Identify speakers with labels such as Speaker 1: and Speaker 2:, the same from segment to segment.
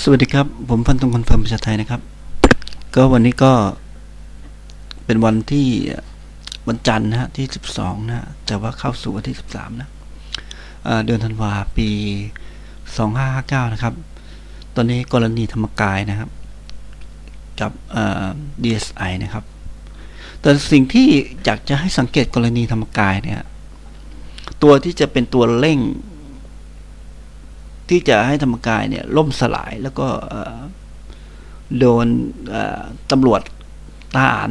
Speaker 1: สวัสดีครับ ผมพันธงคอนเฟิร์มประชาไทยนะครับ ก็วันนี้ก็เป็นวันที่วันจันทร์นะฮะที่ 12 นะฮะแต่ว่าเข้าสู่วันที่ 13 นะเอ่อเดือนธันวาปี 2559 นะครับ ตอนนี้กรณีธรรมกายนะครับ กับเอ่อ DSI นะครับ แต่สิ่งที่อยากจะให้สังเกตกรณีธรรมกายเนี่ย ตัวที่จะเป็นตัวเร่ง ที่จะให้ธรรมกายเนี่ยล่มสลายแล้วก็โดนตำรวจทหาร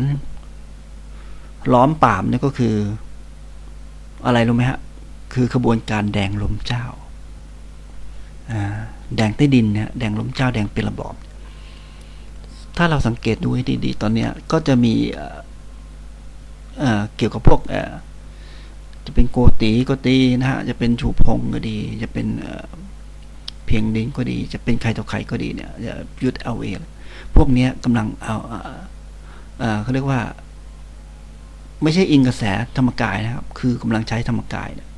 Speaker 1: ล้อมปามเนี่ยก็คือ อะไรรู้ไหมฮะ คือขบวนการแดงล้มเจ้า แดงใต้ดินเนี่ยแดงล้มเจ้า แดงเป็นระบอบ ถ้าเราสังเกตดูให้ดีๆ ตอนเนี้ยก็จะมีเกี่ยวกับพวกจะเป็นโกตีโกตีนะฮะ จะเป็นชูพงก็ดี จะเป็น พียงดิ้งก็ดี จะเป็นใครต่อใครก็ดีเนี่ยจะยุดเอาเองพวกเนี้ยกำลังเอาเขาเรียกว่า ไม่ใช่อิงกระแสธรรมกายนะครับ คือกำลังใช้ธรรมกายเนี่ย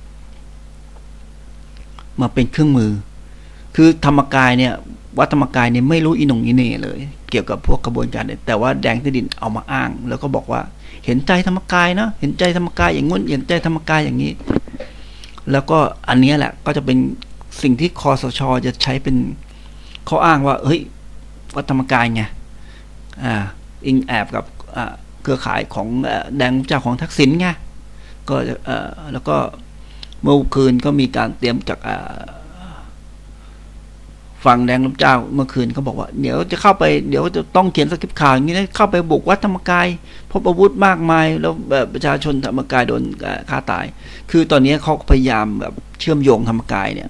Speaker 1: มาเป็นเครื่องมือ คือธรรมกายเนี่ยวัดธรรมกายเนี่ยไม่รู้อีหนงอีเน่เลย เกี่ยวกับพวกกระบวนการแต่ว่าแดงใต้ดินเอามาอ้าง แล้วก็บอกว่า เห็นใจธรรมกายนะเห็นใจธรรมกายอย่างงู้นเห็นใจธรรมกายอย่างนี้ แล้วก็อันนี้แหละก็จะเป็น สิ่งที่คอสชจะใช้เป็นข้ออ้างว่า เฮ้ย วัดธรรมกายไงอ่าอิงแอบกับอ่าเครือข่ายของอแดงเจ้าของทักษิณไงก็แล้วก็เมื่อคืนก็มีการเตรียมจากฝั่งแดงลมเจ้าเมื่อคืนเขาบอกว่า เดี๋ยวจะเข้าไปเดี๋ยวจะต้องเขียนสคริปต์ข่าวอย่างนี้นะเข้าไปบุกวัดธรรมกาย พบอาวุธมากมาย แล้วประชาชนธรรมกายโดนฆ่าตาย คือตอนนี้เขาพยายามแบบเชื่อมโยงธรรมกายเนี่ย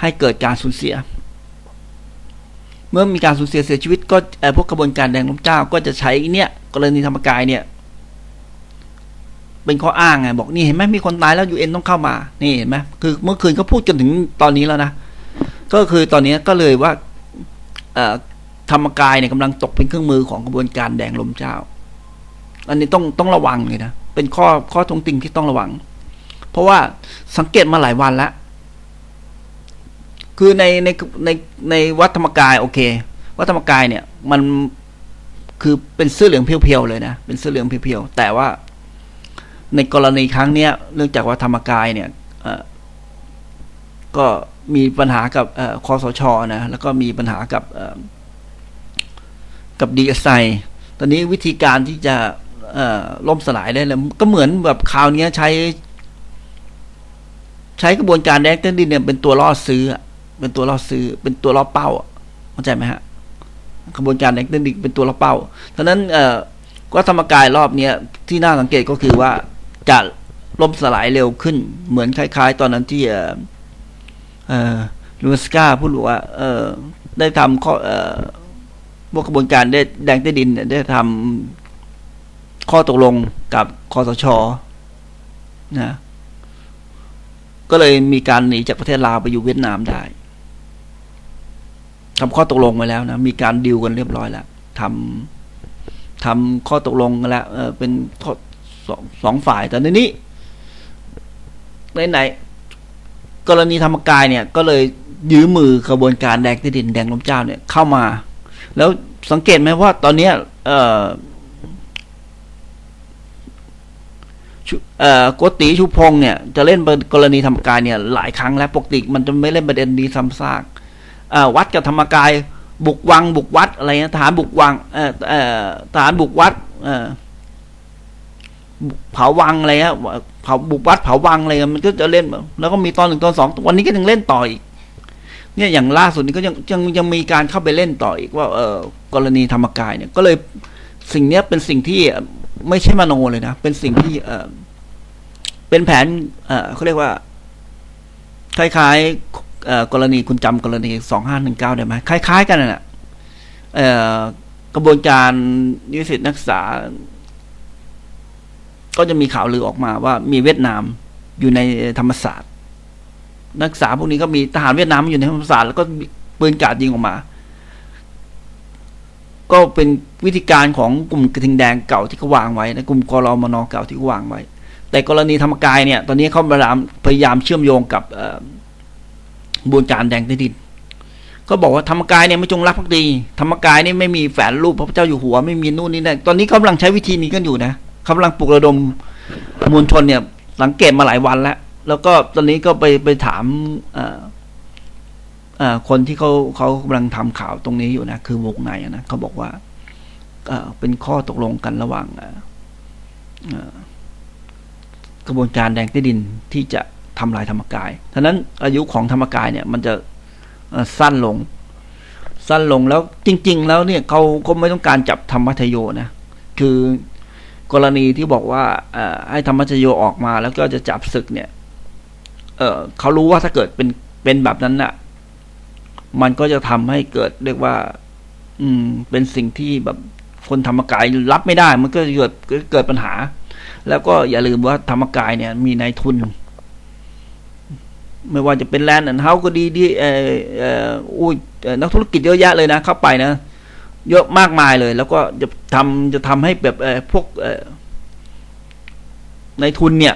Speaker 1: ให้เกิดการสูญเสีย เมื่อมีการสูญเสียเสียชีวิตก็พวกกระบวนการแดงล้มเจ้าก็จะใช้เนี่ยกรณีธรรมกายเนี่ย เป็นข้ออ้างไงบอกนี่เห็นไหมมีคนตายแล้วยูเอ็นต้องเข้ามา นี่เห็นไหมคือเมื่อคืนก็พูดกันถึงตอนนี้แล้วนะก็คือตอนนี้ก็เลยว่าธรรมกายเนี่ยกำลังตกเป็นเครื่องมือของกระบวนการแดงลมเจ้า อันนี้ต้องต้องระวังเลยนะ เป็นข้อข้อตรงติงที่ต้องระวัง เพราะว่าสังเกตมาหลายวันแล้ว คือในในในในวัดธรรมกายโอเค วัดธรรมกายเนี่ย มันคือเป็นเสื้อเหลืองเพียวๆเลยนะเป็นเสื้อเหลืองเพียวๆแต่ว่า ในกรณีครั้งเนี้ยเนื่องจากว่าธรรมกายเนี่ยอ่อก็มีปัญหากับอคอสชนะแล้วก็มีปัญหากับกับดีเอสไอตอนนี้วิธีการที่จะอ่อล่มสลายได้เลยก็เหมือนแบบคราวเนี้ยใช้ ใช้กระบวนการแดงเต้นดินเนี่ยเป็นตัวล่อซื้ออะ เป็นตัวล่อซื้อ เป็นตัวล่อเป้าเข้าใจไหมฮะกระบวนการแดงเต้นดินเป็นตัวล่อเป้าฉะนั้นเอ่อก็ธรรมกายรอบเนี้ยที่น่าสังเกตก็คือว่าจะล่มสลายเร็วขึ้น เหมือนคล้าย ๆ ตอนนั้นที่เอ่อเอ่อลูสกาพูดว่า เออได้ทำข้อเอ่อพวกกระบวนการได้แดงใต้ดินได้ทำข้อตกลงกับคอสชนะก็เลยมีการหนีจากประเทศลาวไปอยู่เวียดนามได้ ทำข้อตกลงไว้แล้วนะมีการดิวกันเรียบร้อยแล้วทำทำข้อตกลงกันแล้วเออเป็นข้อสองสองฝ่ายแต่ในนี้ในไหน กรณีธรรมกายเนี่ย ก็เลยยื้อมือกระบวนการแดงที่ดินแดงลมเจ้าเนี่ย เข้ามา แล้วสังเกตไหมว่าตอนเนี้ยเออเอ่อโกติชูพงเนี่ย จะเล่นกรณีธรรมกายเนี่ย หลายครั้งแล้วปกติมันจะไม่เล่นประเด็นนี้ซ้ำซาก วัดกับธรรมกาย บุกวัง บุกวัดอะไรนะฐานบุกวังฐานบุกวัดเผาวังอะไรเงี้ยเผาบุกวัดเผาวังอะไรมันก็จะเล่น แล้วก็มีตอนหนึ่งตอนสองวันนี้ก็ยังเล่นต่ออีกเนี่ยอย่างล่าสุดนี้ก็ยังยังยังมีการเข้าไปเล่นต่ออีกว่าเออกรณีธรรมกายเนี่ย ก็เลยสิ่งเนี้ยเป็นสิ่งที่ไม่ใช่มโนเลยนะ เป็นสิ่งที่เออเป็นแผนเออเขาเรียกว่าคล้ายๆ กรณีคุณจำกรณีสองห้าหนึ่งเก้าได้ไหมคล้าย ๆ กันน่ะเอ่อกระบวนการนิสิตนักศึกษา ก็จะมีข่าวลือออกมาว่ามีเวียดนามอยู่ในธรรมศาสตร์ นักศึกษาพวกนี้ก็มีทหารเวียดนามอยู่ในธรรมศาสตร์แล้วก็ปืนกาดยิงออกมา ก็เป็นวิธีการของกลุ่มกระทิงแดงเก่าที่เขาวางไว้นะกลุ่มกรมนเก่าที่เขาวางไว้ แต่กรณีธรรมกายเนี่ย ตอนนี้เขาพยายามพยายามเชื่อมโยงกับ กระบวนการแดงใต้ดิน ก็บอกว่าธรรมกายเนี่ยไม่จงรักภักดี ธรรมกายนี่ไม่มีแฝงรูปพระพุทธเจ้าอยู่หัวไม่มีนู่นนี่นั่นตอนนี้กำลังใช้วิธีนี้กันอยู่นะกำลังปลุกระดมมวลชนเนี่ยสังเกตมาหลายวันแล้ว แล้วก็ตอนนี้ก็ไปไปถามคนที่เขาเขากำลังทำข่าวตรงนี้อยู่นะคือวงในนะเขาบอกว่าเป็นข้อตกลงกันระหว่างกระบวนการแดงใต้ดินที่จะ ทำลายธรรมกายฉะนั้นอายุของธรรมกายเนี่ย มันจะสั้นลง สั้นลงแล้วจริง ๆ แล้วเนี่ยเขาก็ไม่ต้องการจับธรรมทโยนะคือกรณีที่บอกว่าให้ธรรมชโยออกมาแล้วก็จะจับศึกเนี่ยเอเขารู้ว่าถ้าเกิดเป็นเป็นแบบนั้นน่ะ มันก็จะทำให้เกิดเรียกว่า อืม เป็นสิ่งที่แบบคนธรรมกายรับไม่ได้ มันก็เกิดเกิดปัญหา แล้วก็อย่าลืมว่าธรรมกายเนี่ย มีนายทุน ไม่ว่าจะเป็นแลนด์อันเฮาก็ดีดีเออเอออุ้ยนักธุรกิจเยอะแยะเลยนะ เข้าไปนะ เยอะมากมายเลย แล้วก็จะทำจะทำให้แบบเออพวกเออในทุนเนี่ย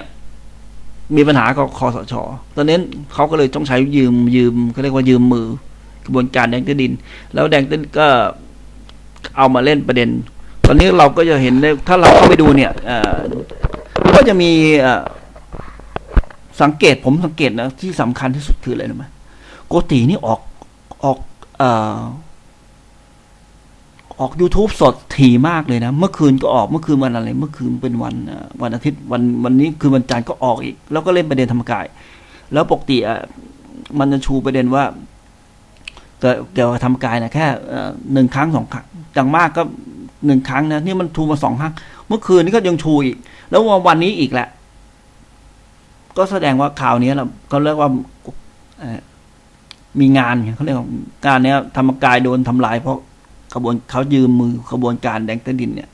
Speaker 1: มีปัญหากับคอสชตอนนี้เขาก็เลยต้องใช้ยืมยืมเขาเรียกว่ายืมมือกระบวนการแดงต้ดิน แล้วแดงต้ดินก็เอามาเล่นประเด็น ตอนนี้เราก็จะเห็นถ้าเราเข้าไปดูเนี่ยก็จะมีอ่ สังเกตผมสังเกตนะที่สำคัญที่สุดคืออะไรรู้ไหมโกตินี่ออกออกเอ่อออก YouTube สดถี่มากเลยนะ เมื่อคืนก็ออกเมื่อคืนวันอะไร เมื่อคืนเป็นวันวันอาทิตย์วันวันนี้คือวันจันทร์ก็ออกอีก แล้วก็เล่นประเด็นธรรมกาย แล้วปกติอะมันจะชูประเด็นว่าเกี่ยวเกี่ยวกับธรรมกายนะแค่หนึ่งครั้งสองครั้งอย่างมากก็หนึ่งครั้งนะนี่มันชูมาสองครั้ง เมื่อคืนนี้ก็ยังชูอีก แล้ววันนี้อีกแหละ ก็แสดงว่าข่าวนี้เราก็เรียกว่ามีงานเขาเรียกว่าการเนี้ยธรรมกายโดนทำลายเพราะขบวนเขายืมมือขบวนการแดงใต้ดินเนี่ย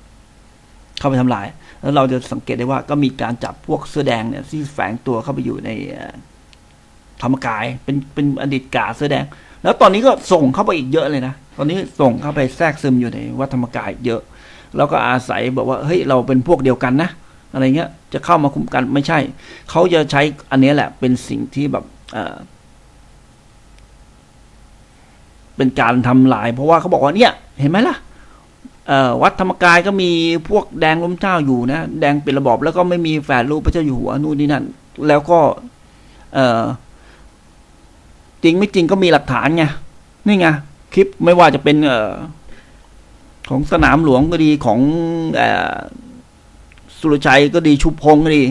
Speaker 1: เข้าไปทำลาย แล้วเราจะสังเกตได้ว่าก็มีการจับพวกเสื้อแดงเนี่ยที่แฝงตัวเข้าไปอยู่ในธรรมกายเป็นเป็นอดีตกาเสื้อแดง แล้วตอนนี้ก็ส่งเข้าไปอีกเยอะเลยนะตอนนี้ส่งเข้าไปแทรกซึมอยู่ในวัดธรรมกายเยอะ แล้วก็อาศัยบอกว่าเฮ้ยเราเป็นพวกเดียวกันนะ อะไรเงี้ย จะเข้ามาคุมกันไม่ใช่ เขาจะใช้อันนี้แหละ เป็นสิ่งที่แบบเออเป็นการทำลาย เพราะว่าเขาบอกว่าเนี่ย เห็นไหมล่ะวัดธรรมกายก็มีพวกแดงล้มเจ้าอยู่นะ แดงเป็นระบอบแล้วก็ไม่มีแฝดรูปพระเจ้าอยู่หัวนู่นนี่นั่น แล้วก็ เออจริงไม่จริงก็มีหลักฐานไงนี่ไงคลิปไม่ว่าจะเป็น เออของสนามหลวงก็ดีของเออ สุรชัยก็ดีชุพงก็ดี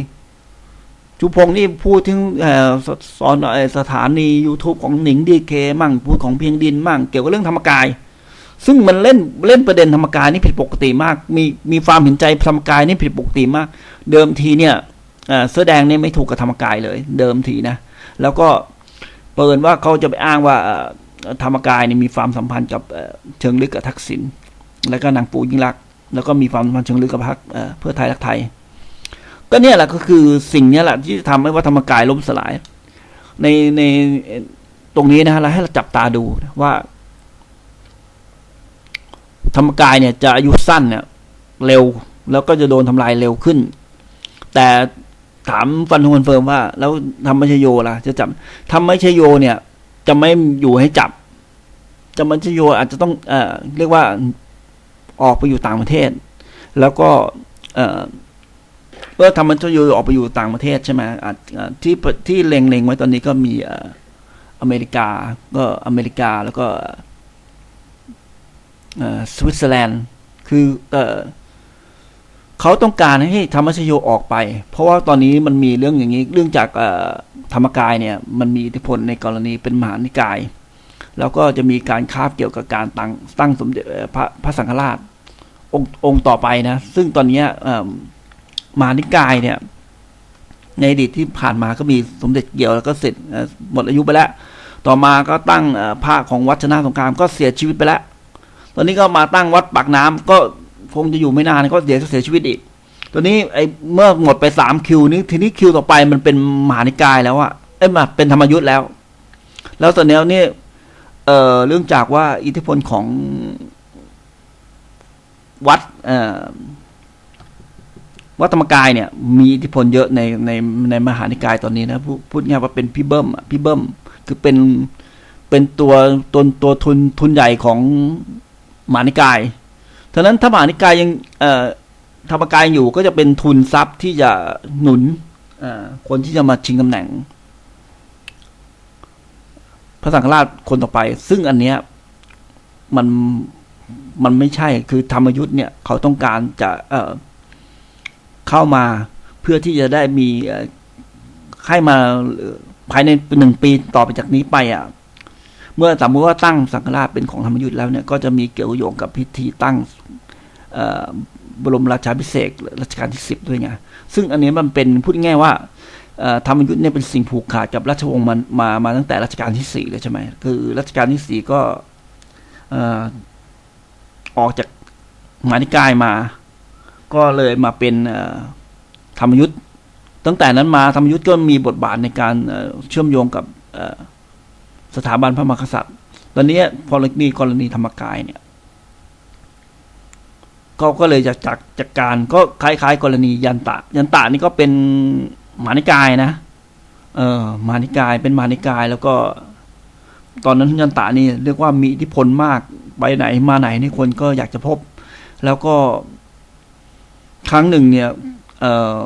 Speaker 1: ชุพงนี่พูดถึงอสอนสถานี YouTube ของหนิงดีเคมั่งพูดของเพียงดินมั่งเกี่ยวกับเรื่องธรรมกาย ซึ่งมันเล่นเล่นประเด็นธรรมกายนี่ผิดปกติมาก มีมีความเห็นใจธรรมกายนี่ผิดปกติมาก เดิมทีเนี่ยเสื้อแดงเนี่ยไม่ถูกกับธรรมกายเลย เดิมทีนะ แล้วก็เปิดว่าเขาจะไปอ้างว่าธรรมกายเนี่ยมีความสัมพันธ์กับเชิงลึกกับทักษิณแล้วก็นางปูยิ่งรักษ แล้วก็มีความสัมพันธ์เชิงลึกกับพรรคเพื่อไทยรักไทย ก็เนี่ยแหละก็คือสิ่งนี้แหละที่ทำให้ว่าธรรมกายล้มสลาย ในในตรงนี้นะฮะเราให้เราจับตาดูว่า ธรรมกายเนี่ย จะอายุสั้นเนี่ย เร็วแล้วก็จะโดนทำลายเร็วขึ้น แต่ถามฟันธงคอนเฟิร์มว่า แล้วธรรมชโยล่ะ จะจับธรรมชโยเนี่ย จะไม่อยู่ให้จับธรรมชโยอาจจะต้องเอ่อเรียกว่า ออกไปอยู่ต่างประเทศ แล้วก็เออเมื่อธรรมชโยออกไปอยู่ต่างประเทศใช่ไหมอาจอ่ที่ที่เล็งๆไว้ตอนนี้ก็มีอเมริกาก็อเมริกาแล้วก็สวิตเซอร์แลนด์คือเออเขาต้องการให้ธรรมชโยออกไป เพราะว่าตอนนี้มันมีเรื่องอย่างนี้ เรื่องจากธรรมกายเนี่ย มันมีอิทธิพลในกรณีเป็นมหานิกาย แล้วก็จะมีการคาบเกี่ยวกับการตั้งตั้งสมเด็จพระพระสังฆราชองค์องค์ต่อไปนะ ซึ่งตอนนี้มานิกายเนี่ย ในอดีตที่ผ่านมาก็มีสมเด็จเกี่ยวแล้วก็เสร็จหมดอายุไปแล้ว ต่อมาก็ตั้งพระของวัดชนะสงครามก็เสียชีวิตไปแล้ว ตอนนี้ก็มาตั้งวัดปากน้ำก็คงจะอยู่ไม่นานก็เดี๋ยวจะเสียชีวิตอีก ตอนนี้ไอ้เมื่อหมดไปสามคิวนี้ทีนี้คิวต่อไปมันเป็นมหานิกายแล้วอะเอ้ยมาเป็นธรรมยุทธ์แล้ว แล้วตอนนี้เนี่ย เอ่อเรื่องจากว่าอิทธิพลของวัดเอ่อวัดธรรมกายเนี่ย มีอิทธิพลเยอะในในในมหานิกายตอนนี้นะพูดพูดง่ายว่าเป็นพี่เบิ้มพี่เบิ้มคือเป็นเป็นตัวตัวตัวทุนทุนใหญ่ของมหานิกายฉะนั้นถ้ามหานิกายยังเอ่อธรรมกายอยู่ก็จะเป็นทุนทรัพย์ที่จะหนุนเอ่อคนที่จะมาชิงตำแหน่ง พระสังฆราชคนต่อไป ซึ่งอันเนี้ยมันมันไม่ใช่คือธรรมยุทธ์เนี่ยเขาต้องการจะเอ่อเข้ามาเพื่อที่จะได้มีให้มาภายในหนึ่งปีต่อไปจากนี้ไปอะ เมื่อสมมติว่าตั้งสังฆราชเป็นของธรรมยุทธ์แล้วเนี่ยก็จะมีเกี่ยวโยงกับพิธีตั้งบรมราชาภิเษกรัชกาลที่สิบด้วยไงซึ่งอันนี้มันเป็นพูดง่ายว่า ธรรมยุทธ์เนี่ยเป็นสิ่งผูกขาดกับราชวงศ์มันมามาตั้งแต่รัชกาลที่สี่เลยใช่ไหมคือรัชกาลที่สี่ก็อออกจากมานิกายมา ก็เลยมาเป็นธรรมยุทธ์ตั้งแต่นั้นมาธรรมยุทธ์ก็มีบทบาทในการเชื่อมโยงกับสถาบันพระมหากษัตริย์ ตอนนี้พอมีกรณีธรรมกายเนี่ยก็ก็เลยจะจัดจัดการก็คล้ายๆ กรณียันตะ ยันตะนี่ก็เป็น มานิกายนะ เออ มานิกายเป็นมานิกายแล้วก็ ตอนนั้นยันตะนี่เรียกว่ามีอิทธิพลมากไปไหนมาไหนนี่คนก็อยากจะพบ แล้วก็ครั้งหนึ่งเนี่ย เออ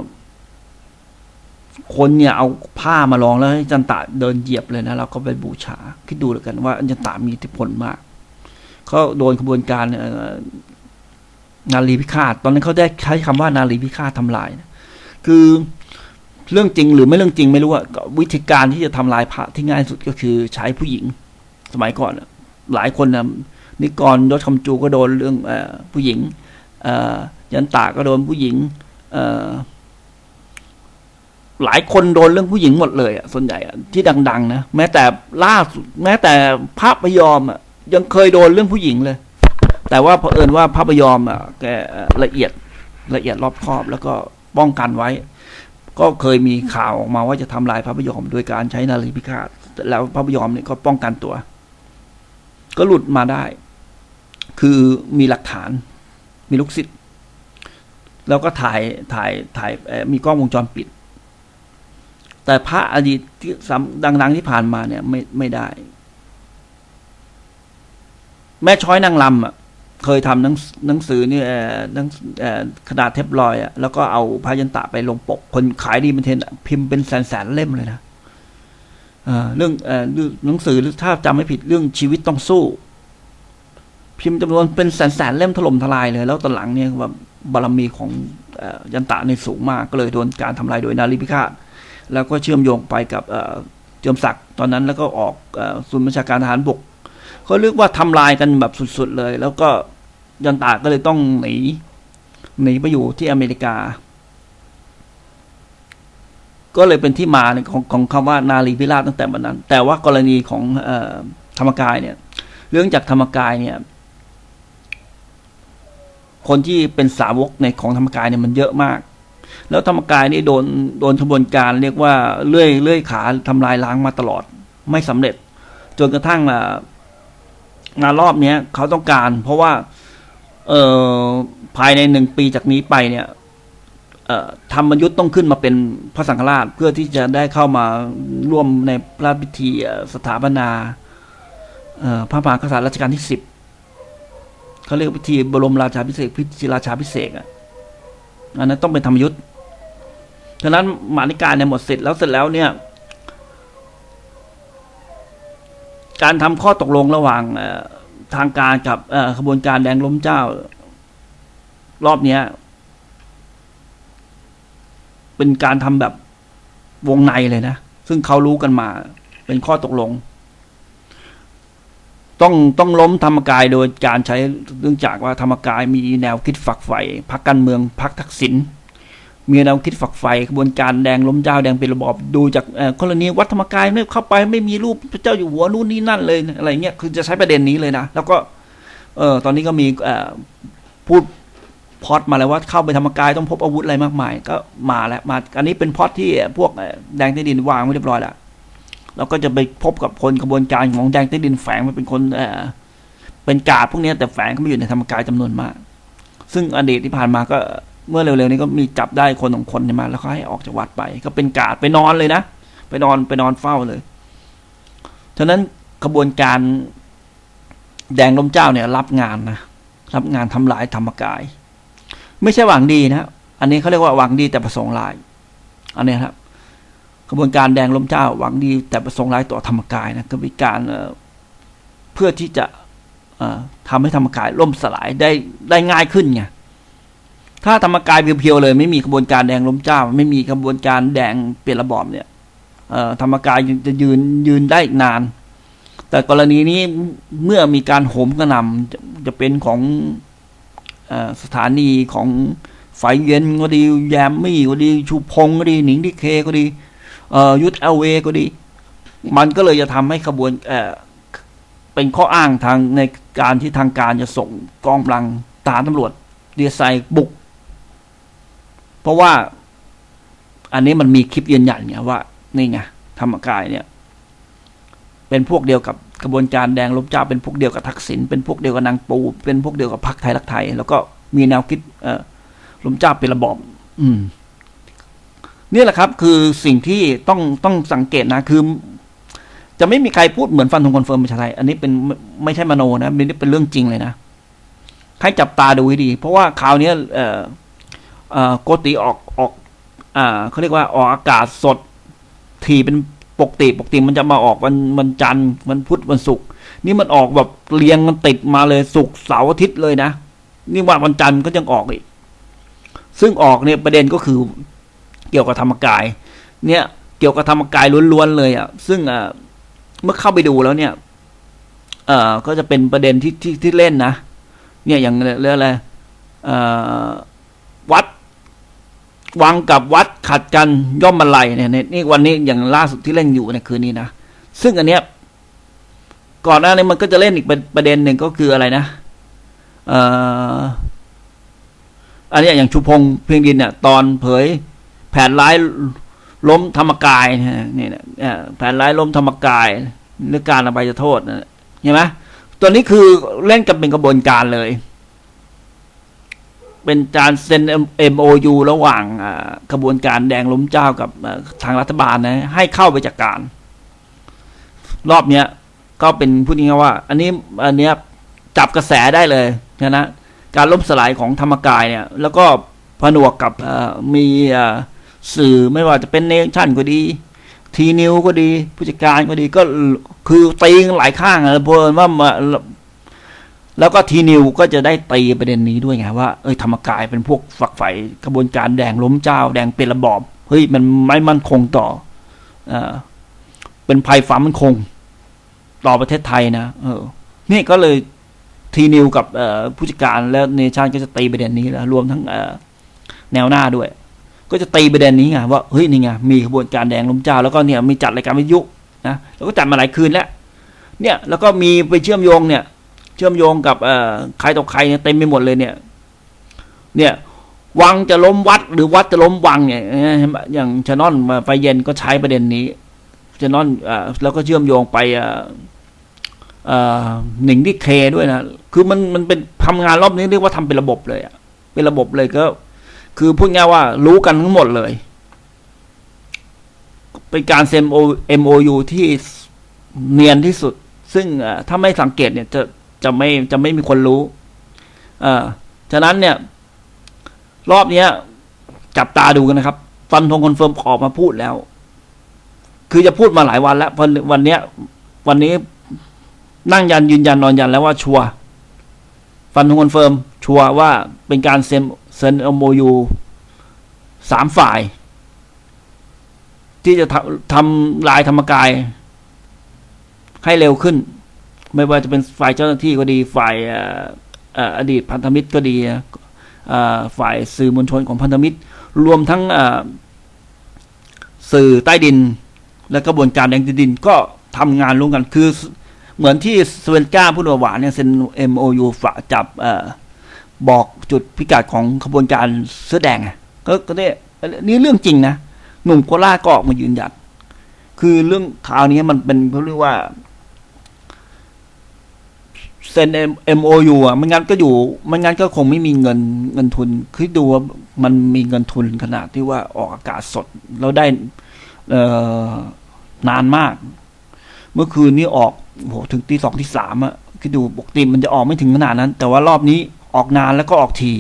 Speaker 1: คนเนี่ยเอาผ้ามาลองแล้วให้จันตะเดินเหยียบเลยนะเราก็ไปบูชา คิดดูแล้วกันว่าจันตะมีอิทธิพลมากเขาโดนขบวนการนารีพิฆาต ตอนนั้นเขาได้ใช้คำว่านารีพิฆาตทำลายนะคือ เรื่องจริงหรือไม่เรื่องจริงไม่รู้อะก็วิธีการที่จะทำลายพระที่ง่ายสุดก็คือใช้ผู้หญิง สมัยก่อนอะหลายคนนะนิกรยศคำจูก็โดนเรื่องอผู้หญิงอยันตะก็โดนผู้หญิงอหลายคนโดนเรื่องผู้หญิงหมดเลยอะส่วนใหญ่ที่ดัง ๆ นะแม้แต่ล่าสุดแม้แต่พระพยอมอะยังเคยโดนเรื่องผู้หญิงเลย แต่ว่าเผอิญว่าพระพยอมอะแกละเอียดละเอียดรอบคอบ แล้วก็ป้องกันไว้ ก็เคยมีข่าวออกมาว่าจะทำลายพระพยอมโดยการใช้นารีพิฆาตแล้วพระพยอมเนี่ยก็ป้องกันตัว ก็หลุดมาได้ คือมีหลักฐาน มีลูกศิษย์แล้วก็ถ่ายถ่ายถ่ายมีกล้องวงจรปิด แต่พระอดีตที่ดัง ๆที่ผ่านมาเนี่ย ไม่ไม่ได้ แม่ช้อยนางลำอะ เคยทำหนังหนังสือเนี่ยหนังกระดาษเทปลอยอะแล้วก็เอาพระยันตะไปลงปก คนขายดีเป็นเทนพิมพ์เป็นแสนแสนเล่มเลยนะเรื่องเรื่องหนังสือถ้าจำไม่ผิดเรื่องชีวิตต้องสู้ พิมพ์จำนวนเป็นแสนแสนเล่มถล่มทลายเลย แล้วตอนหลังเนี่ยว่าบารมีของอยันตะในสูงมากก็เลยโดนการทำลายโดยนารีพิฆาตแล้วก็เชื่อมโยงไปกับเอ่อเจิมศักดิ์ตอนนั้นแล้วก็ออกเอ่อศูนย์บัญชาการทหารบก เขาเรียกว่าทำลายกันแบบสุดๆเลย แล้วก็ยันตาก็เลยต้องหนีหนีไปอยู่ที่อเมริกา ก็เลยเป็นที่มาของของคำว่านารีพิราชตั้งแต่วันนั้น แต่ว่ากรณีของออธรรมกายเนี่ย เรื่องจากธรรมกายเนี่ย คนที่เป็นสาวกในของธรรมกายเนี่ยมันเยอะมาก แล้วธรรมกายนี่โดนโดนขบวนการเรียกว่าเลื่อยเลื่อยขาทำลายล้างมาตลอด ไม่สำเร็จ จนกระทั่งอะ งานรอบเนี้ยเขาต้องการ เพราะว่า เอ่อภายในหนึ่งปีจากนี้ไปเนี่ยเอ่อธรรมยุทธ์ต้องขึ้นมาเป็นพระสังฆราชเพื่อที่จะได้เข้ามาร่วมในพระพิธีสถาปนาเอ่อพระมหากษัตริย์รัชกาลที่สิบเขาเรียกพิธีบรมราชาพิเศษพิธีราชาพิเศษอะอันนั้นต้องเป็นธรรมยุทธ์ฉะนั้นมานิกายเนี่ยหมดเสิทธิ์แล้วเสร็จแล้วเนี่ย การทำข้อตกลงระหว่างทางการกับขบวนการแดงล้มเจ้า รอบเนี้ย เป็นการทำแบบวงในเลยนะ ซึ่งเขารู้กันมา เป็นข้อตกลง ต้องต้องล้มธรรมกายโดยการใช้เนื่องจากว่าธรรมกายมีแนวคิดฝักใฝ่พักการเมืองพักทักษิณ มีแนวคิดฝักใฝ่กระบวนการแดงล้มเจ้าแดงเป็นระบอบดูจากกรณีวัดธรรมกายเนี่เข้าไปไม่มีรูปพระเจ้าอยู่หัวนู่นนี่นั่นเลยอะไรเงี้ยคือจะใช้ประเด็นนี้เลยนะ แล้วก็เออตอนนี้ก็มีพูดพอดมาแล้วว่าเข้าไปธรรมกายต้องพบอาวุธอะไรมากมาย ก็มาแล้วมาอันนี้เป็นพอดที่พวกแดงใต้ดินวางไว้เรียบร้อยแล้วเราก็จะไปพบกับคนกระบวนการของแดงใต้ดินแฝงมาเป็นคนเออเป็นกาดพวกนี้แต่แฝงเข้ามาอยู่ในธรรมกายจำนวนมาก ซึ่งอดีตที่ผ่านมาก็ เมื่อเร็วๆนี้ก็มีจับได้คนของคนใช่ไหมแล้วก็ให้ออกจากวัดไป ก็เป็นกาดไปนอนเลยนะไปนอนไปนอนเฝ้าเลยฉะนั้นกระบวนการแดงล้มเจ้าเนี่ย รับงานนะรับงานทำลายธรรมกาย ไม่ใช่หวังดีนะอันนี้เขาเรียกว่าหวังดีแต่ประสงค์ร้าย อันนี้ครับกระบวนการแดงล้มเจ้า หวังดีแต่ประสงค์ร้ายต่อธรรมกายนะกระบวนการเพื่อที่จะเอ่อทำให้ธรรมกายล่มสลายได้ได้ง่ายขึ้นไง ถ้าธรรมกายเพียวๆเลยไม่มีกระบวนการแดงล้มเจ้า ไม่มีกระบวนการแดงเปลี่ยนระบอบเนี่ยธรรมกายจะยืนยืนได้อีกนาน แต่กรณีนี้เมื่อมีการโหมกระหน่ำจะจะเป็นของอสถานีของไฟเย็นก็ดีแยมมี่ก็ดีชูพงก็ดีหนิงดิเคก็ดียุทธเอเวก็ดี มันก็เลยจะทำให้ขบวนเเป็นข้ออ้างทางในการที่ทางการจะส่งกองกำลังทหารตำรวจเดียไซบุก เพราะว่าอันนี้มันมีคลิปยืนยันไงว่า นี่ไงธรรมกายเนี่ย เป็นพวกเดียวกับกระบวนการแดงลบเจ้าเป็นพวกเดียวกับทักษิณเป็นพวกเดียวกับนางปู เป็นพวกเดียวกับพรรคไทยรักไทย แล้วก็มีแนวคิด เอ่อลมเจ้าเป็นระบอบ อืมนี่แหละครับ คือสิ่งที่ต้องต้องสังเกตนะคือ จะไม่มีใครพูดเหมือนฟันธงคอนเฟิร์มประชาไทยอันนี้เป็นไม่ไม่ใช่มโนนะนี่เป็นเรื่องจริงเลยนะให้จับตาดูให้ดี เพราะว่าคราวนี้เอ โกติออกออกอ่าเขาเรียกว่าออกอากาศสด ทีเป็นปกติปกติมันจะมาออกวันวันจันทร์วันพุธวันศุกร์นี่มันออกแบบเรียงมันติดมาเลยศุกร์เสาร์อาทิตย์เลยนะ นี่วันวันจันทร์ก็ยังออกอีก ซึ่งออกเนี่ยประเด็นก็คือเกี่ยวกับธรรมกาย เนี่ยเกี่ยวกับธรรมกายล้วนๆเลยอะ ซึ่งอ่าเมื่อเข้าไปดูแล้วเนี่ย เอ่อก็จะเป็นประเด็นที่ที่ที่เล่นนะเนี่ยอย่างเรื่องอะไรเอ่อ วังกับวัดขัดกันย่อมมาลัยเนี่ยเนี่ยนี่วันนี้อย่างล่าสุดที่เล่นอยู่ในคืนนี้นะซึ่งอันเนี้ยก่อนหน้านี้มันก็จะเล่นอีกประประเด็นหนึ่งก็คืออะไรนะเอ่ออันเนี้ยอย่างชุพงเพียงดินเนี่ยตอนเผย แผนร้ายล้มธรรมกายเนี่ยนี่นะเอ่อแผนร้ายล้มธรรมกายเรื่อการอภัยโทษนะเห็นไหมตัวนี้คือเล่นกันเป็นกระบวนการเลย เป็นการเซ็น MOU ระหว่างกระบวนการแดงล้มเจ้ากับทางรัฐบาลนะ ให้เข้าไปจัดการ รอบเนี้ย ก็เป็นพูดง่ายว่า อันนี้อันเนี้ยจับกระแสได้เลยนะนะการล่มสลายของธรรมกายเนี่ย แล้วก็ผนวกกับมีสื่อไม่ว่าจะเป็นเนชั่นก็ดี ทีนิวก็ดีผู้จัดการก็ดีก็คือตีกันหลายข้างอะเพราะว่า แล้วก็ทีนิวก็จะได้ตีประเด็นนี้ด้วยไงว่าเอ้ยธรรมกายเป็นพวกฝักใฝ่กระบวนการแดงล้มเจ้า แดงเป็นระบอบเฮ้ยมันไม่มั่นคงต่ออเป็นภัยฟ้ามันคง ต่อประเทศไทยนะเออ นี่ก็เลยทีนิวกับผู้จัดการและเนชั่นก็จะตีประเด็นนี้แล้วรวมทั้งเอแนวหน้าด้วย ก็จะตีประเด็นนี้ไงว่าเฮ้ยนี่ไงมีขบวนการแดงล้มเจ้า แล้วก็เนี่ยมีจัดรายการวิทยุนะแล้วก็จัดมาหลายคืนแล้วเนี่ย แล้วก็มีไปเชื่อมโยงเนี่ย เชื่อมโยงกับเอ่อใครต่อใครเนี่ยเต็มไปหมดเลยเนี่ย เนี่ยวังจะล้มวัดหรือวัดจะล้มวังเนี่ยอย่างชานอนไฟเย็นก็ใช้ประเด็นนี้ชานอนอ่อแล้วก็เชื่อมโยงไปอ่อเอ่อหนิงที่เคด้วยนะ คือมันมันเป็นทำงานรอบนี้เรียกว่าทำเป็นระบบเลยอะเป็นระบบเลยก็ คือพูดง่ายว่ารู้กันทั้งหมดเลย เป็นการเซ็น MOU ที่เนียนที่สุด ซึ่งถ้าไม่สังเกตเนี่ยจะ จะไม่จะไม่มีคนรู้เอ่อฉะนั้นเนี่ย รอบเนี้ย จับตาดูกันนะครับ ฟันธงคอนเฟิร์มออกมาพูดแล้ว คือจะพูดมาหลายวันแล้ววันวันเนี้ย วันนี้นั่งยันยืนยันนอนยันแล้วว่าชัวฟันธงคอนเฟิร์มชัวว่าเป็นการเซ็นเซ็น MOU สามฝ่าย ที่จะทำทำลายธรรมกาย ให้เร็วขึ้น ไม่ว่าจะเป็นฝ่ายเจ้าหน้าที่ก็ดี ฝ่ายออดีตพันธมิตรก็ดีฝ่ายสื่อมวลชนของพันธมิตร รวมทั้งสื่อใต้ดิน และกระบวนการแดงดินก็ทำงานร่วมกันคือเหมือนที่สเวนก้าผู้หวานเนี่ยเซ็น MOU ฝาจับอบอกจุดพิกัดของขบวนการเสื้อแดงก็ก็เนี่ยนี่เรื่องจริงนะ หนุ่มโคราชก็ออกมายืนยันคือเรื่องข่าวนี้มันเป็นเขาเรียกว่า เซ็น MOU อะไม่งั้นก็อยู่ไม่งั้นก็คงไม่มีเงินเงินทุนคือดูว่ามันมีเงินทุนขนาดที่ว่าออกอากาศสดแล้วได้เอ่อนานมาก เมื่อคืนนี้ออกโอ้โหถึงตีสองที่สามอะคือดูปกติมันจะออกไม่ถึงขนาดนั้น แต่ว่ารอบนี้ออกนานแล้วก็ออกที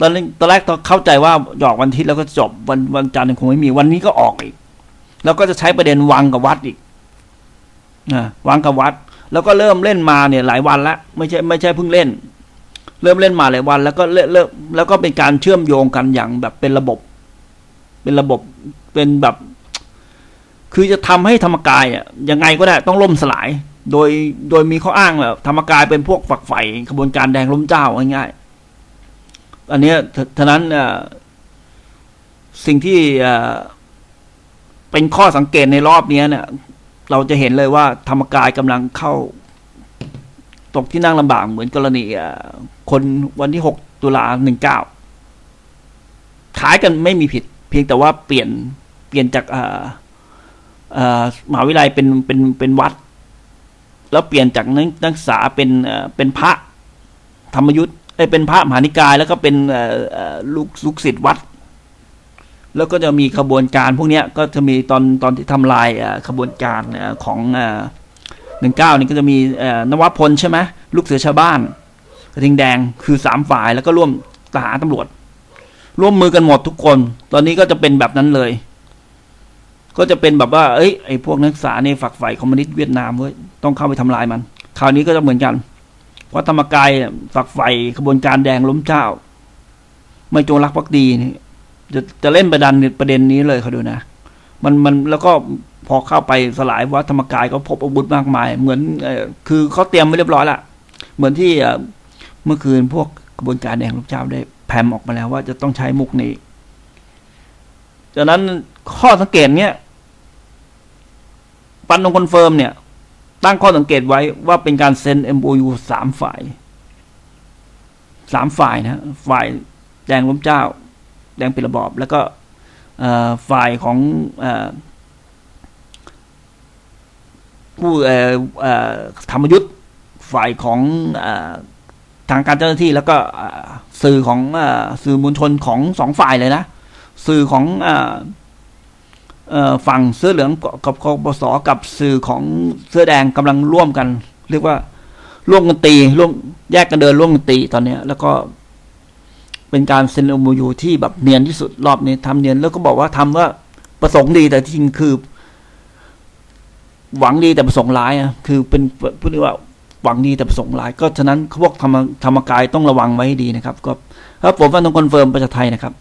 Speaker 1: ตอนแรกตอนแรกตอนเข้าใจว่าหยอกวันทิตย์แล้วก็จบวันวันจันทร์คงไม่มีวันนี้ก็ออกอีก แล้วก็จะใช้ประเด็นวังกับวัดอีกนะวังกับวัด แล้วก็เริ่มเล่นมาเนี่ยหลายวันล้วไม่ใช่ไม่ใช่เพิ่งเล่น เริ่มเล่นมาหลายวัน แล้วก็เริ่มเล่แล้วก็เป็นการเชื่อมโยงกันอย่างแบบเป็นระบบ เป็นระบบเป็นแบบ คือจะทำให้ธรรมกายอะยังไงก็ได้ต้องล่มสลาย โดยโดยมีข้ออ้างแบบธรรมกายเป็นพวกฝักใฝ่ขบวนการแดงล้มเจ้าง่ายๆอันเนี้ยฉะฉะนั้นสิ่งที่เอ่อเป็นข้อสังเกตในรอบเนี้ยเนี่ย เราจะเห็นเลยว่าธรรมกายกำลังเข้า ตกที่นั่งลำบากเหมือนกรณีคนวันที่หกตุลาหนึ่งเก้าขายกันไม่มีผิด เพียงแต่ว่าเปลี่ยนเปลี่ยนจากมหาวิทยาลัยเป็นเป็นเป็นวัด แล้วเปลี่ยนจากนักนักศึกษาเป็นเป็นพระธรรมยุทธ์เอ้เป็นพระมหานิกาย แล้วก็เป็นลูกลูกศิษย์วัด แล้วก็จะมีขบวนการพวกนี้ก็จะมีตอนตอนที่ทำลายขบวนการของหนึ่งเก้านี่ก็จะมีนวพลใช่ไหมลูกเสือชาวบ้านกระทิงแดงคือสามฝ่ายแล้วก็ร่วมทหารตำรวจ ร่วมมือกันหมดทุกคน ตอนนี้ก็จะเป็นแบบนั้นเลย ก็จะเป็นแบบว่า เอ้ยไอ้พวกนักศึกษาในฝักใฝ่คอมมิวนิสต์เวียดนามเว้ยต้องเข้าไปทำลายมัน คราวนี้ก็จะเหมือนกันเพราะธรรมกายฝักใฝ่ขบวนการแดงล้มเจ้า ไม่จงรักภักดีนี่ จะจะเล่นประเด็นประเด็นนี้เลยเขาดูนะ มันมันแล้วก็พอเข้าไปสลายวัดธรรมกายก็พบอาวุธมากมาย เหมือนอคือเขาเตรียมไว้เรียบร้อยละเหมือนที่เมื่อคืนพวกกระบวนการแดงล้มเจ้าได้แผ่มออกมาแล้วว่าจะต้องใช้มุกนี้จากนั้นข้อสังเกตเนี้ยปันตรงคอนเฟิร์มเนี่ย ตั้งข้อสังเกตไว้ว่าเป็นการเซ็น MOU สามฝ่ายสามฝ่ายนะ ฝ่ายแดงล้มเจ้า แดงเป็นระบอบ แล้วก็ฝ่ายของผู้ธรรมยุทธ์ฝ่ายของทางการเจ้าหน้าที่แล้วก็สื่อของสื่อมวลชนของสองฝ่ายเลยนะ สื่อของฝั่งเสื้อเหลืองกับกบสกับสื่อของเสื้อแดงกำลังร่วมกัน เรียกว่าร่วมกันตีร่วมแยกกันเดินร่วมกันตีตอนเนี้ย แล้วก็ เป็นการเซ็นโอมูยูที่แบบเนียนที่สุดรอบนี้ทำเนียนแล้วก็บอกว่าทำว่าประสงค์ดีแต่จริงคือ หวังดีแต่ประสงค์ร้ายอะคือเป็นพูดว่าหวังดีแต่ประสงค์ร้าย ก็ฉะนั้นเขาบอกธรรมธรรมกายต้องระวังไว้ให้ดีนะครับ ก็ครับผมว่าต้องคอนเฟิร์มประชาไทยนะครับ